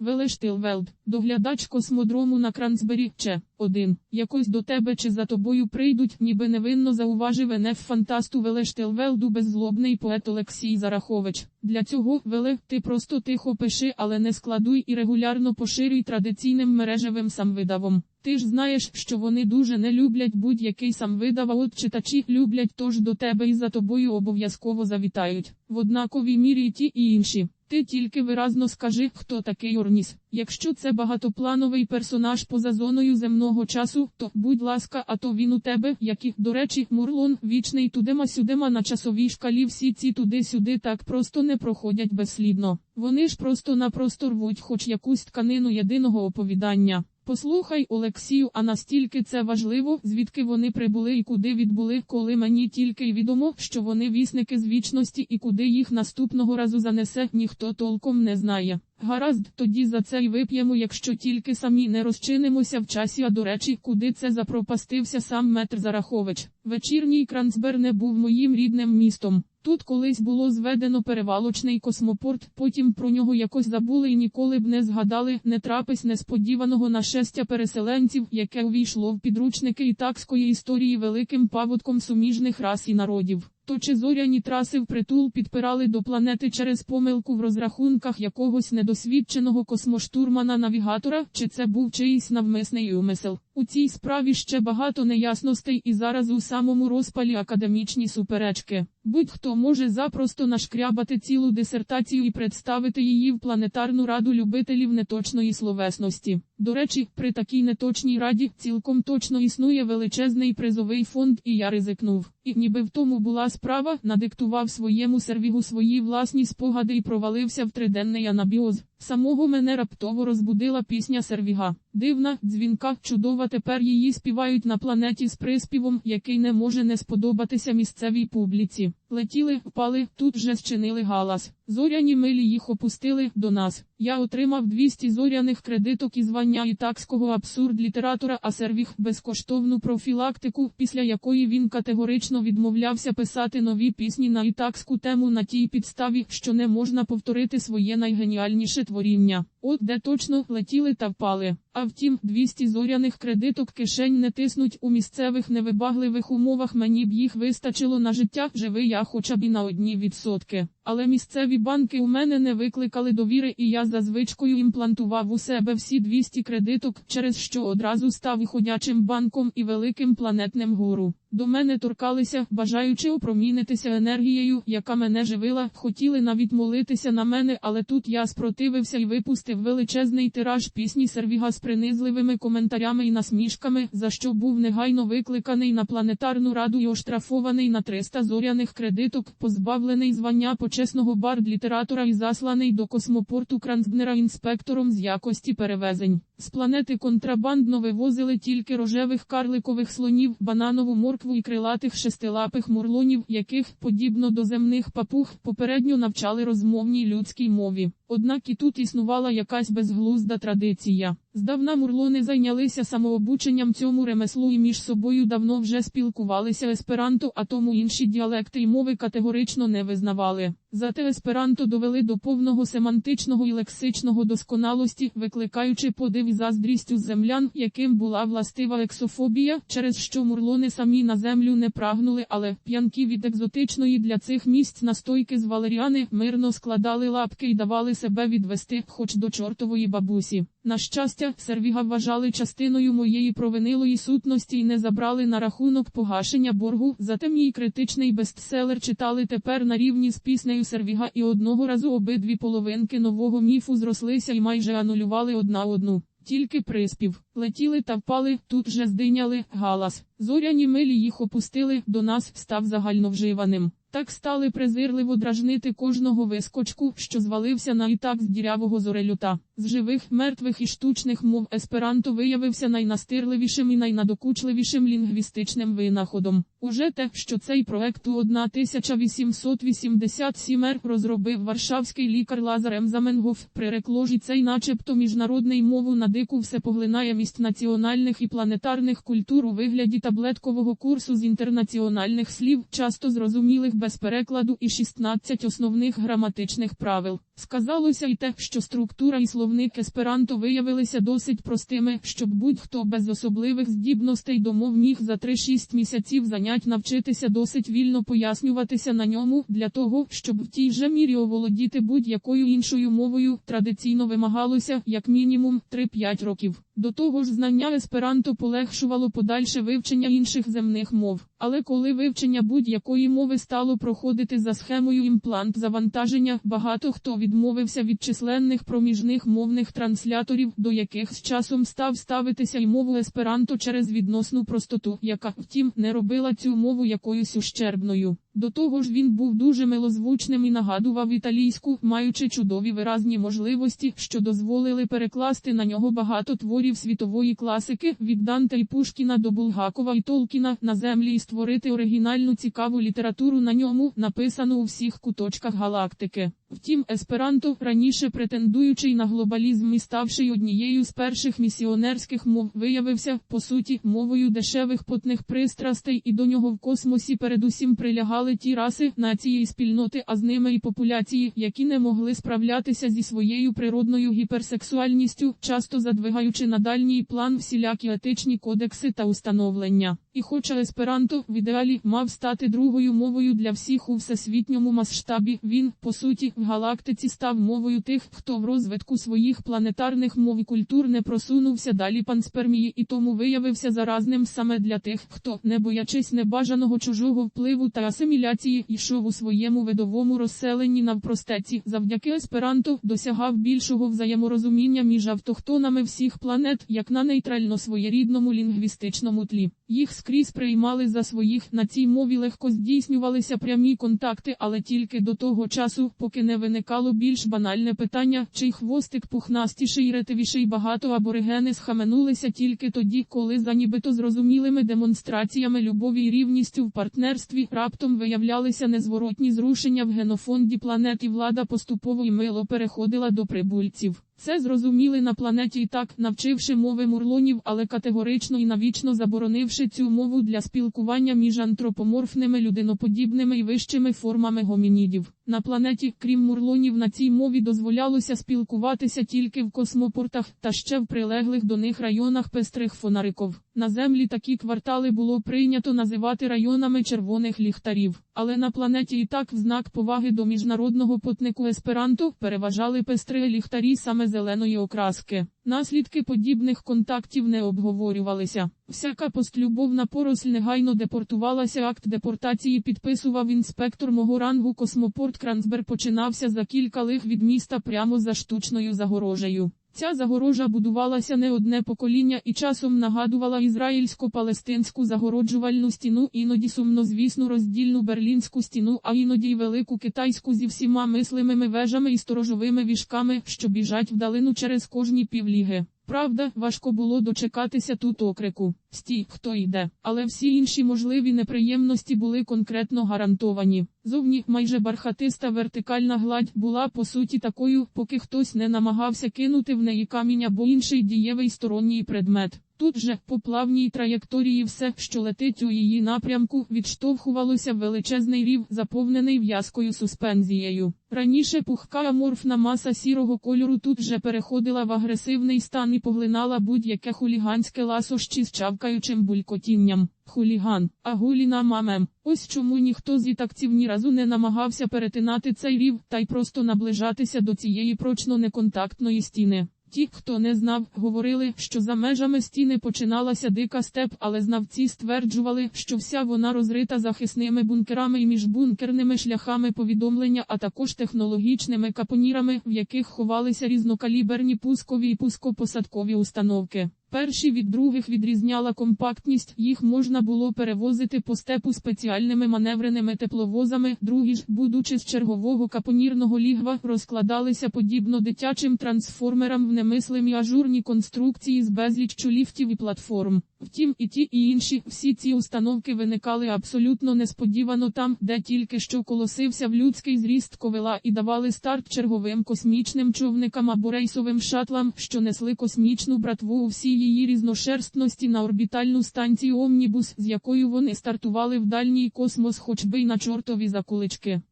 Велештилвелд, доглядач космодрому на Кранцбері, Че, 1. Якось до тебе чи за тобою прийдуть, ніби невинно зауважив НФ фантасту Велештилвелду беззлобний поет Олексій Зарахович. Для цього, Веле, ти просто тихо пиши, але не складуй і регулярно поширюй традиційним мережевим самвидавом. Ти ж знаєш, що вони дуже не люблять будь-який самвидав, а от читачі люблять, тож до тебе і за тобою обов'язково завітають. В однаковій мірі і ті і інші. Ти тільки виразно скажи, хто такий Орніс. Якщо це багатоплановий персонаж поза зоною земного часу, то будь ласка, а то він у тебе, як і, до речі, Мурлон, вічний тудема-сюдема на часовій шкалі всі ці туди-сюди так просто не проходять безслідно. Вони ж просто-напросто рвуть хоч якусь тканину єдиного оповідання. Послухай, Олексію, а настільки це важливо, звідки вони прибули і куди відбули, коли мені тільки й відомо, що вони вісники з вічності і куди їх наступного разу занесе, ніхто толком не знає. Гаразд, тоді за це й вип'ємо, якщо тільки самі не розчинимося в часі, а до речі, куди це запропастився сам Метр Зарахович. Вечірній Кранцбер не був моїм рідним містом. Тут колись було зведено перевалочний космопорт, потім про нього якось забули і ніколи б не згадали, не трапись несподіваного нашестя переселенців, яке увійшло в підручники ітакської історії великим паводком суміжних рас і народів. То чи зоряні траси впритул підпирали до планети через помилку в розрахунках якогось недосвідченого космоштурмана-навігатора, чи це був чиїсь навмисний умисел? У цій справі ще багато неясностей і зараз у самому розпалі академічні суперечки. Будь-хто може запросто нашкрябати цілу дисертацію і представити її в планетарну раду любителів неточної словесності. До речі, при такій неточній раді цілком точно існує величезний призовий фонд, і я ризикнув. І ніби в тому була справа, надиктував своєму сервігу свої власні спогади і провалився в триденний анабіоз. Самого мене раптово розбудила пісня сервіга. Дивна, дзвінка, чудова. Тепер її співають на планеті з приспівом, який не може не сподобатися місцевій публіці. Летіли, впали, тут вже зчинили галас. Зоряні милі їх опустили до нас. Я отримав 200 зоряних кредиток і звання ітакського абсурд літератора, а сервіг безкоштовну профілактику, після якої він категорично відмовлявся писати нові пісні на ітакську тему на тій підставі, що не можна повторити своє найгеніальніше творіння. От де точно летіли та впали. А втім, 200 зоряних кредиток кишень не тиснуть у місцевих невибагливих умовах. Мені б їх вистачило на життя, живий я хоча б і на одні відсотки. Але місцеві банки у мене не викликали довіри, і я за звичкою імплантував у себе всі 200 кредиток, через що одразу став ходячим банком і великим планетним гуру. До мене торкалися, бажаючи опромінитися енергією, яка мене живила, хотіли навіть молитися на мене, але тут я спротивився і випустив величезний тираж пісні Сервіга з принизливими коментарями і насмішками, за що був негайно викликаний на планетарну раду і оштрафований на 300 зоряних кредиток, позбавлений звання почесного бард літератора і засланий до космопорту Кранцбнера інспектором з якості перевезень. З планети контрабандно вивозили тільки рожевих карликових слонів, бананову моркву і крилатих шестилапих мурлонів, яких, подібно до земних папуг, попередньо навчали розмовній людській мові. Однак і тут існувала якась безглузда традиція. Здавна мурлони зайнялися самообученням цьому ремеслу і між собою давно вже спілкувалися есперанто, а тому інші діалекти й мови категорично не визнавали. Зате есперанто довели до повного семантичного і лексичного досконалості, викликаючи подив і заздрість землян, яким була властива ексофобія, через що мурлони самі на землю не прагнули, але п'янки від екзотичної для цих місць настойки з валеріани мирно складали лапки і давали себе відвести, хоч до чортової бабусі. На щастя, сервіга вважали частиною моєї провинилої сутності і не забрали на рахунок погашення боргу. Зате мій критичний бестселер читали тепер на рівні з піснею сервіга, і одного разу обидві половинки нового міфу зрослися і майже анулювали одна одну. Тільки приспів, летіли та впали, тут же здиняли галас. Зоряні милі їх опустили, до нас став загальновживаним. Так стали презирливо дражнити кожного вискочку, що звалився на ітак з дірявого зорелюта. З живих, мертвих і штучних мов есперанто виявився найнастирливішим і найнадокучливішим лінгвістичним винаходом. Уже те, що цей проект у 1887 р розробив варшавський лікар Лазар М. Заменгоф, прирекло ж і цей начебто міжнародний мову на дику всепоглинає мість національних і планетарних культур у вигляді таблеткового курсу з інтернаціональних слів, часто зрозумілих без перекладу і 16 основних граматичних правил. Сказалося й те, що структура і словник есперанто виявилися досить простими, щоб будь-хто без особливих здібностей до мов міг за 3-6 місяців занять навчитися досить вільно пояснюватися на ньому, для того, щоб в тій же мірі оволодіти будь-якою іншою мовою, традиційно вимагалося, як мінімум, 3-5 років. До того ж, знання есперанто полегшувало подальше вивчення інших земних мов. Але коли вивчення будь-якої мови стало проходити за схемою імплант завантаження, багато хто відмовився від численних проміжних мовних трансляторів, до яких з часом став ставитися й мову есперанто через відносну простоту, яка, втім, не робила цю мову якоюсь ущербною. До того ж він був дуже милозвучним і нагадував італійську, маючи чудові виразні можливості, що дозволили перекласти на нього багато творів світової класики від Данте і Пушкіна до Булгакова і Толкіна на землі і створити оригінальну цікаву літературу на ньому, написану у всіх куточках галактики. Втім, есперанто, раніше претендуючий на глобалізм і ставши однією з перших місіонерських мов, виявився, по суті, мовою дешевих потних пристрастей, і до нього в космосі передусім прилягали ті раси, нації і спільноти, а з ними і популяції, які не могли справлятися зі своєю природною гіперсексуальністю, часто задвигаючи на дальній план всілякі етичні кодекси та установлення. І хоча есперанто в ідеалі мав стати другою мовою для всіх у всесвітньому масштабі, він, по суті, в галактиці став мовою тих, хто в розвитку своїх планетарних мов і культур не просунувся далі панспермії і тому виявився заразним саме для тих, хто, не боячись небажаного чужого впливу та асиміляції, йшов у своєму видовому розселенні навпростеці, завдяки есперанто досягав більшого взаєморозуміння між автохтонами всіх планет, як на нейтрально своєрідному лінгвістичному тлі. Їх скрізь приймали за своїх, на цій мові легко здійснювалися прямі контакти, але тільки до того часу, поки не виникало більш банальне питання, чий хвостик пухнастіший і ретивіший багато аборигени схаменулися тільки тоді, коли за нібито зрозумілими демонстраціями любові і рівністю в партнерстві раптом виявлялися незворотні зрушення в генофонді планет і влада поступово і мило переходила до прибульців. Це зрозуміли на планеті і так, навчивши мови мурлонів, але категорично і навічно заборонивши цю мову для спілкування між антропоморфними людиноподібними і вищими формами гомінідів. На планеті, крім мурлонів, на цій мові дозволялося спілкуватися тільки в космопортах та ще в прилеглих до них районах пестрих фонариков. На землі такі квартали було прийнято називати районами червоних ліхтарів, але на планеті і так в знак поваги до міжнародного потнику есперанто переважали пестри ліхтарі саме зеленої окраски. Наслідки подібних контактів не обговорювалися. Всяка постлюбовна поросль негайно депортувалася. Акт депортації підписував інспектор мого рангу Космопорт Крансбер починався за кілька лих від міста прямо за штучною загорожею. Ця загорожа будувалася не одне покоління і часом нагадувала ізраїльсько-палестинську загороджувальну стіну, іноді сумнозвісну роздільну берлінську стіну, а іноді й велику китайську зі всіма мислимими вежами і сторожовими віжками, що біжать вдалину через кожні півліги. Правда, важко було дочекатися тут окрику. Стій, хто йде, але всі інші можливі неприємності були конкретно гарантовані. Зовні майже бархатиста вертикальна гладь була по суті такою, поки хтось не намагався кинути в неї камінь або інший дієвий сторонній предмет. Тут же, по плавній траєкторії, все, що летить у її напрямку, відштовхувалося величезний рів, заповнений в'язкою суспензією. Раніше пухка аморфна маса сірого кольору тут же переходила в агресивний стан і поглинала будь-яке хуліганське ласощі з чавкаючим булькотінням. Хуліган, а гуліна мамем. Ось чому ніхто з ітакців ні разу не намагався перетинати цей рів, та й просто наближатися до цієї прочно неконтактної стіни. Ті, хто не знав, говорили, що за межами стіни починалася дика степ, але знавці стверджували, що вся вона розрита захисними бункерами і міжбункерними шляхами повідомлення, а також технологічними капонірами, в яких ховалися різнокаліберні пускові і пускопосадкові установки. Перші від других відрізняла компактність, їх можна було перевозити по степу спеціальними маневреними тепловозами, другі ж, будучи з чергового капонірного лігва, розкладалися подібно дитячим трансформерам в немислимі ажурні конструкції з безліччю ліфтів і платформ. Втім, і ті, і інші, всі ці установки виникали абсолютно несподівано там, де тільки що колосився в людський зріст ковила і давали старт черговим космічним човникам або рейсовим шатлам, що несли космічну братву у всій її різношерстності на орбітальну станцію Омнібус, з якою вони стартували в дальній космос хоч би й на чортові закулички.